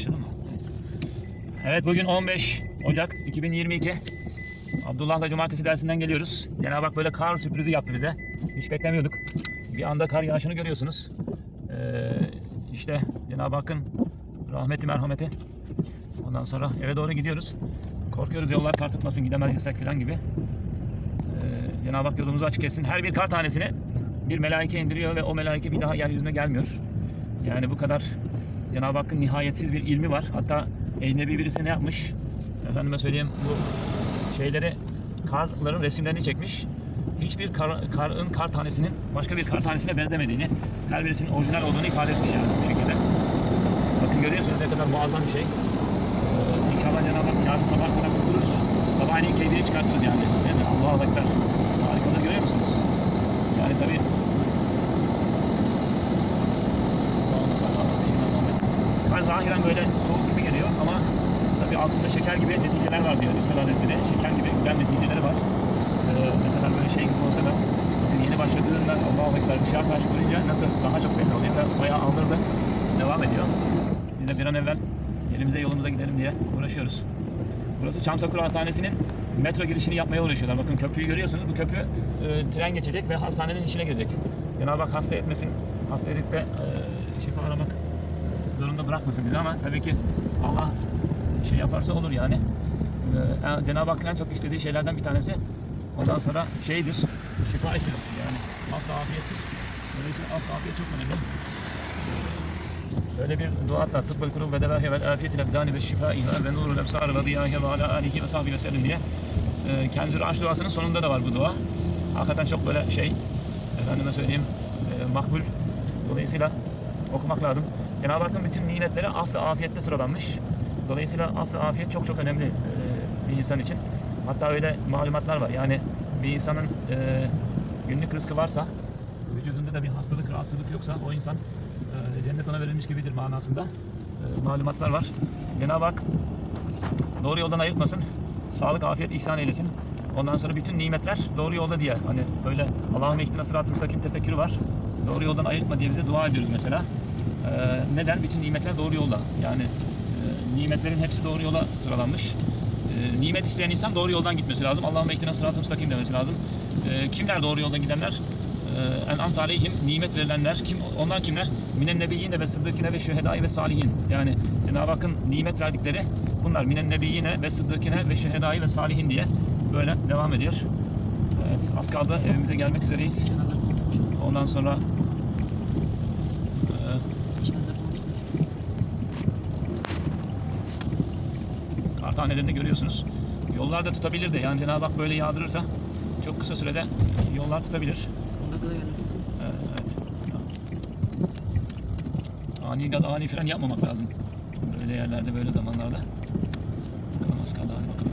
Başladı mı? Evet. Evet bugün 15 Ocak 2022. Abdullah'la cumartesi dersinden geliyoruz. Cenab-ı Hak böyle kar sürprizi yaptı bize. Hiç beklemiyorduk. Bir anda kar yağışını görüyorsunuz. Ee, işte Cenab-ı Hakk'ın rahmeti merhameti. Ondan sonra eve doğru gidiyoruz. Korkuyoruz yollar kar tutmasın gidemezsek falan gibi. Ee, Cenab-ı Hak yolumuzu açık etsin. Her bir kar tanesini bir melaike indiriyor ve o melaike bir daha yeryüzüne gelmiyor. Yani bu kadar Cenab-ı Hakk'ın nihayetsiz bir ilmi var. Hatta ecnebi birisi ne yapmış? Efendime söyleyeyim bu şeyleri karların resimlerini çekmiş. Hiçbir kar, karın kar tanesinin başka bir kar tanesine benzemediğini, her birisinin orijinal olduğunu ifade etmiş yani bu şekilde. Bakın görüyorsunuz ne kadar muazzam bir şey. İnşallah Cenab-ı Hak yarın sabah kadar tutulur. Sabahleyin keyfini çıkartırız yani. Değil mi? Allah'a Ekber. Harikalığı görüyor musunuz? Yani tabii Allah'ım salli ala seyyidina Muhammed. Kar zahiren böyle soğuk gibi geliyor ama tabii altında şeker gibi neticeler var diyor Üstad Hazretleri. Şeker neticeleri var. Ee, ne kadar böyle şey gibi olsa da yeni başladığında Allah'a Ekber ışığa karşı koyunca nasıl daha çok belli oluyor ve bayağı aldırdı. Devam ediyor. Biz de bir an evvel elimize yolumuza gidelim diye uğraşıyoruz. Burası Çamsakura Hastanesi'nin metro girişini yapmaya uğraşıyorlar. Bakın köprüyü görüyorsunuz. Bu köprü e, tren geçecek ve hastanenin içine girecek. Cenab-ı Hak hasta etmesin. Hasta edip de e, şifa aramak zorunda bırakmasın bizi ama tabii ki Allah şey yaparsa olur yani. E, Cenab-ı Hakk'ın en çok istediği şeylerden bir tanesi ondan sonra şeydir, şifa istedir. Yani af ve afiyettir. Dolayısıyla af ve afiyet çok önemli. Böyle bir dua da tıbbıl kulub ve devahi vel afiyetil ebdani ve şifaiha ve nurul ebsar ve diyahi ve ala alihi ve sahbihi ve sellem diye e, Kenzur Aş duasının sonunda da var bu dua. Hakikaten çok böyle şey efendime söyleyeyim e, makbul. Dolayısıyla okumak lazım. Cenab-ı Hakk'ın bütün nimetleri af ve afiyette sıralanmış. Dolayısıyla af ve afiyet çok çok önemli e, bir insan için. Hatta öyle malumatlar var. Yani bir insanın e, günlük rızkı varsa, vücudunda da bir hastalık, rahatsızlık yoksa o insan e, cennet ona verilmiş gibidir manasında e, malumatlar var. Cenab-ı Hak doğru yoldan ayırtmasın. Sağlık, afiyet ihsan eylesin. Ondan sonra bütün nimetler doğru yolda diye. Hani böyle Allah'ın ihtina sıratı müstakim tefekkürü var. Doğru yoldan ayırtma diye bize dua ediyoruz mesela. E, neden? Bütün nimetler doğru yolda. Yani nimetlerin hepsi doğru yola sıralanmış. E, nimet isteyen insan doğru yoldan gitmesi lazım. Allah'ın ihtina sıratı müstakim demesi lazım. E, kimler doğru yoldan gidenler? en amt aleyhim nimet verilenler kim onlar kimler minen nebiyyine ve sıddıkine ve şühedai ve salihin yani Cenab-ı Hakk'ın nimet verdikleri bunlar minen nebiyyine ve sıddıkine ve şühedai ve salihin diye böyle devam ediyor. Evet az kaldı evimize gelmek üzereyiz. Ondan sonra e, Çimenler falan tutmuş. Kartanelerini görüyorsunuz. Yollar da tutabilir de yani Cenab-ı Hak böyle yağdırırsa çok kısa sürede yollar tutabilir. 10 dakikada geldim. Evet. Ani gaz, ani fren yapmamak lazım. Böyle yerlerde, böyle zamanlarda. Bakalım az kaldı hadi bakalım.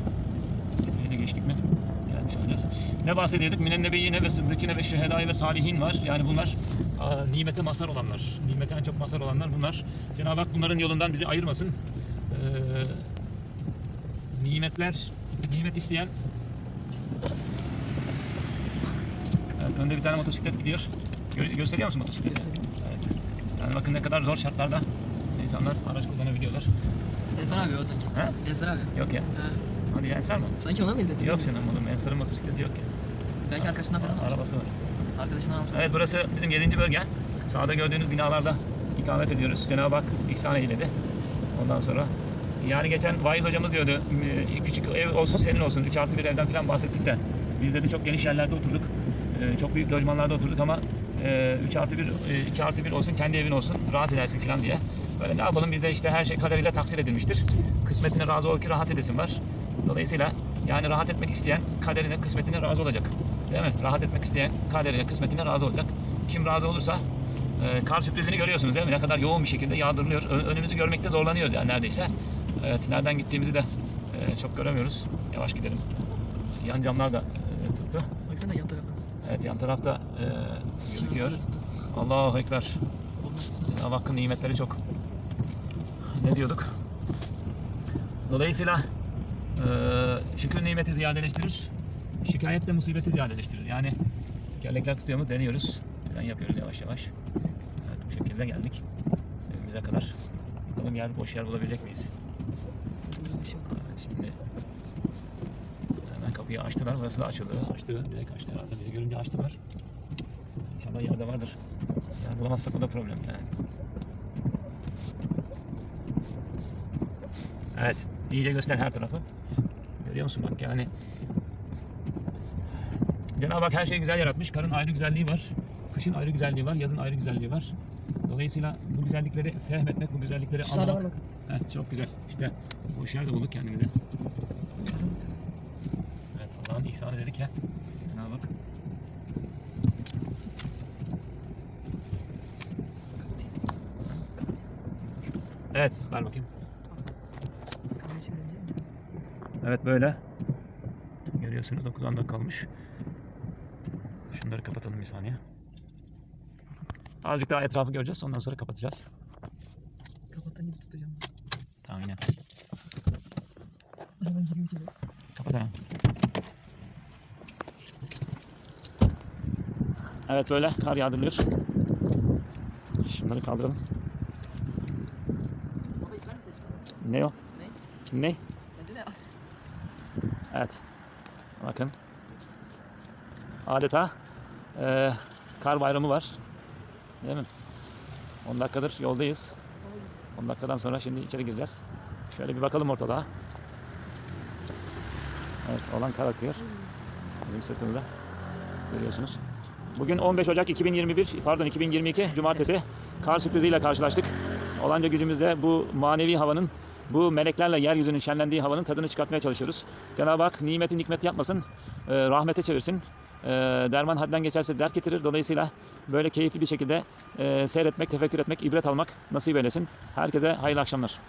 Yine geçtik mi? Gelmiş olacağız. Ne bahsediyorduk? Minen nebiyyine ve sıddıkine ve şühedai ve salihin var. Yani bunlar aa, nimete mazhar olanlar. Nimete en çok mazhar olanlar bunlar. Cenab-ı Hak bunların yolundan bizi ayırmasın. Ee, nimetler, nimet isteyen Evet, önde bir tane motosiklet gidiyor. Gö- gösteriyor musun motosikleti? Evet. Yani bakın ne kadar zor şartlarda insanlar araç kullanabiliyorlar. Ensar abi o sanki. Ha? Ensar abi. Yok ya. Ha. Hadi Ensar mı? Sanki ona benzedi. Yok canım oğlum. Ensar'ın motosikleti yok ya. Belki arkadaşından falan almış. Arabası var. Arkadaşından almış. Evet burası bizim 7. bölge. Sağda gördüğünüz binalarda ikamet ediyoruz. Cenab-ı Hak ihsan eyledi. Ondan sonra yani geçen vaiz hocamız diyordu e, küçük ev olsun senin olsun 3 artı bir evden falan bahsettik de biz dedi çok geniş yerlerde oturduk. E, Çok büyük lojmanlarda oturduk ama 3 artı 1, 2 artı 1 olsun kendi evin olsun rahat edersin falan diye. Böyle ne yapalım bizde işte her şey kaderiyle takdir edilmiştir. Kısmetine razı ol ki rahat edesin var. Dolayısıyla yani rahat etmek isteyen kaderine kısmetine razı olacak. Değil mi? Rahat etmek isteyen kaderine kısmetine razı olacak. Kim razı olursa e, kar sürprizini görüyorsunuz değil mi? Ne kadar yoğun bir şekilde yağdırılıyor. Önümüzü görmekte zorlanıyoruz yani neredeyse. Evet, nereden gittiğimizi de e, çok göremiyoruz. Yavaş gidelim. Yan camlar da e, tuttu. Baksana yan tarafa. Evet yan tarafta e, gözüküyor. Allahu Ekber. Cenab-ı Hakk'ın nimetleri çok. Ne diyorduk? Dolayısıyla e, şükür nimeti ziyadeleştirir. Şikayet de musibeti ziyadeleştirir. Yani tekerlekler tutuyor mu deniyoruz. Ben yapıyoruz yavaş yavaş. Evet, bu şekilde geldik. Evimize kadar. Bakalım yer boş yer bulabilecek miyiz? Evet şimdi hemen kapıyı açtılar. Burası da açıldı. Açtı. Direkt açtı herhalde. Bizi görünce açtılar. İnşallah yerde vardır. Yani bulamazsak o da problem yani. Evet. iyice göster her tarafı. Görüyor musun bak yani Cenab-ı Hak her şeyi güzel yaratmış. Karın ayrı güzelliği var. Kışın ayrı güzelliği var. Yazın ayrı güzelliği var. Dolayısıyla bu güzellikleri fehmetmek, bu güzellikleri var anlamak. bakın. Evet çok güzel. İşte boş yer de bulduk kendimize. Evet Allah'ın ihsanı dedik ya. Cenab-ı Hak. Evet ver bakayım. Evet böyle. Görüyorsunuz 9 anda kalmış. Şunları kapatalım bir saniye. Azıcık daha etrafı göreceğiz. Ondan sonra kapatacağız. Kapatan gibi tutacağım. Tamam yine. Hemen giriyor içeri. Kapat hemen. Evet böyle kar yağdırılıyor. Şunları kaldıralım. Baba ister misin? Ne o? Ne? Ne? Sence ne? Evet. Bakın. Adeta eee, kar bayramı var. Değil mi? 10 dakikadır yoldayız. 10 dakikadan sonra şimdi içeri gireceğiz. Şöyle bir bakalım ortalığa. Evet, olan kar akıyor. Bizim sırtımızda. Görüyorsunuz. Bugün 15 Ocak 2021, pardon 2022 Cumartesi. Kar sürpriziyle karşılaştık. Olanca gücümüzde bu manevi havanın, bu meleklerle yeryüzünün şenlendiği havanın tadını çıkartmaya çalışıyoruz. Cenab-ı Hak nimeti nikmet yapmasın, e, rahmete çevirsin. E, derman hadden geçerse dert getirir. Dolayısıyla böyle keyifli bir şekilde e, seyretmek, tefekkür etmek, ibret almak nasip eylesin. Herkese hayırlı akşamlar.